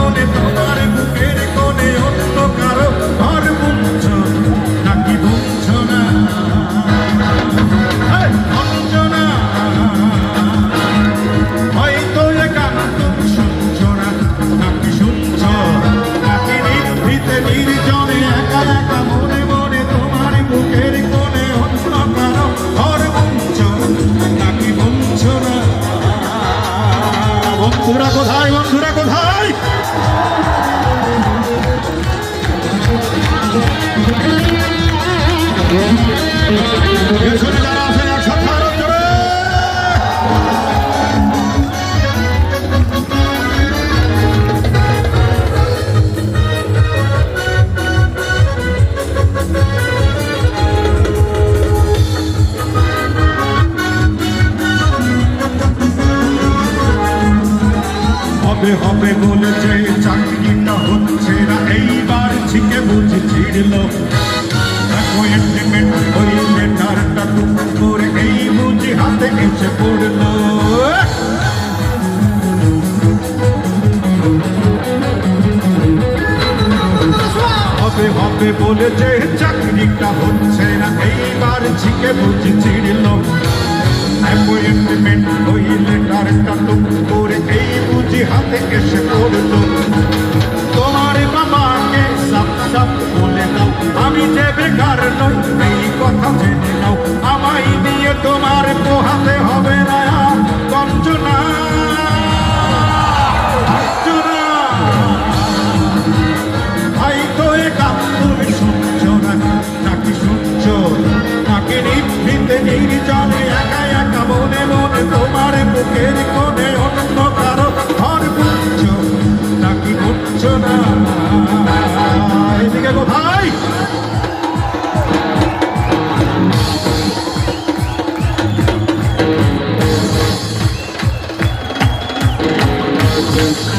don't on. হবে হবে বলেছে চাকরিটা হচ্ছে না। এইবার ছিকে বুঝি ছিড়ল। হবে বলে বলেছে, চাকরিটা হচ্ছে না। এইবার ঝিকে বুঝি ছিড়ল। অ্যাপয়েন্টমেন্ট ওই তারটা টুক করে এই বুঝি হাতে এসে পড়ল। তোমার বাবাকে নিভৃতে নির্জনে একা একা মনে মনে তোমার বুকের কোণে অন্য কারও ঘর বুঝছ নাকি বুঝছ না? এদিকে কোথায় যারা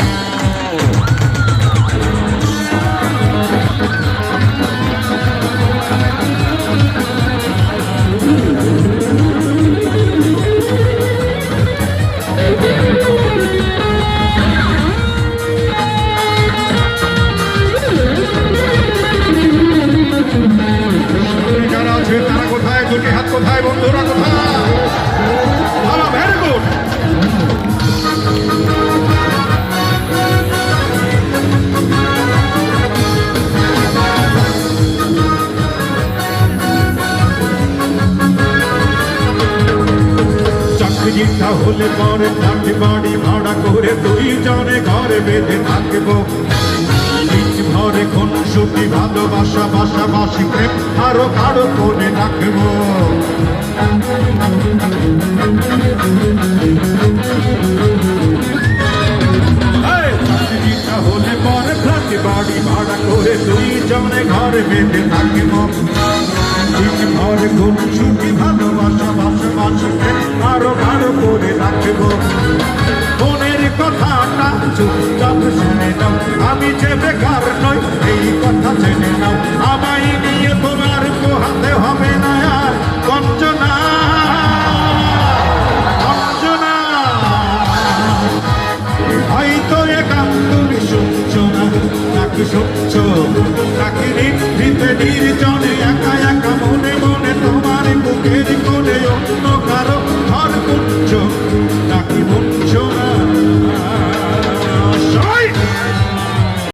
কোথায় বন্ধুরা কোথায়? ভেরি গুড চাকরিটা হলে পরে থাকবে বাড়ি ভাড়া করে দুই জনে ঘরে বেঁধে থাকব। ভরে কোন সুখী, ভালোবাসা বাসাবাসি প্রেম আরও কারও করে রাখব। হলে পরে ফ্ল্যাটে বাড়ি ভাড়া করে দুই জনে ঘরে বেঁধে থাকব। নিজ ভরে কোন সুখী, ভালোবাসা, বাসাবাসি প্রেম আরও কারও করে রাখব। মনের কথাটা চুপচাপ শুনে আমি যে বেকার নই, এই কথা শুনছ নাকি নিভৃতে নির্জনে একা একা মনে মনে তোমার বুকের কোণে অন্য কারও